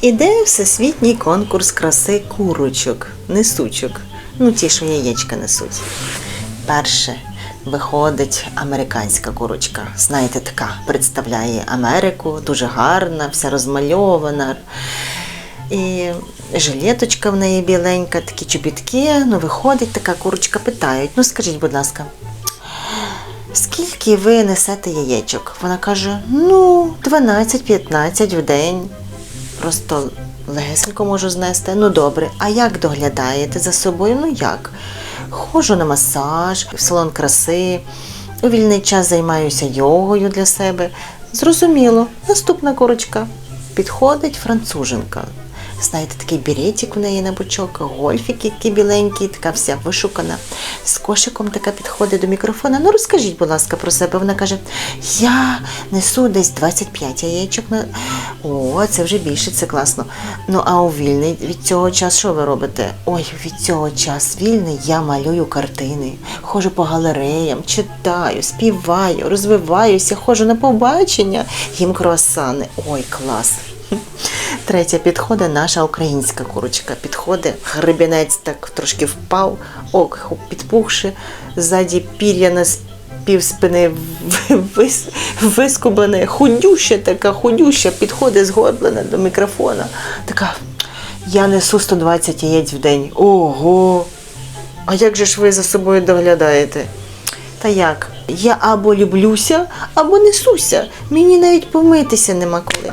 Іде всесвітній конкурс краси курочок, несучок. Ну, ті, що яєчка несуть. Перше виходить американська курочка. Знаєте, така представляє Америку, дуже гарна, вся розмальована. І жилеточка в неї біленька, такі чобітки. Ну, виходить така курочка, питають: ну скажіть, будь ласка, скільки ви несете яєчок? Вона каже: ну, 12-15 в день. Просто легесенько можу знести. Ну добре, а як доглядаєте за собою? Ну як? Ходжу на масаж, в салон краси, у вільний час займаюся йогою для себе. Зрозуміло, наступна курочка. Підходить француженка. Знаєте, такий беретик у неї на бочок, гольфік який біленький, така вся вишукана. З кошиком така підходить до мікрофона. Ну розкажіть, будь ласка, про себе. Вона каже: Я несу десь 25 яєчок на. О, це вже більше, це класно. Ну, а у вільний від цього часу що ви робите? Ой, від цього часу вільний я малюю картини, ходжу по галереям, читаю, співаю, розвиваюся, ходжу на побачення, їм круасани. Ой, клас. Третя підходить наша українська курочка. Підходить, гребінець так трошки впав, ок, підпухши, ззаді пір'я на пів спини вис, вискублене, худюща така, худюща, підходить згорблена до мікрофона. Така, я несу 120 яєць в день. Ого! А як же ж ви за собою доглядаєте? Та як? Я або люблюся, або несуся. Мені навіть помитися нема коли.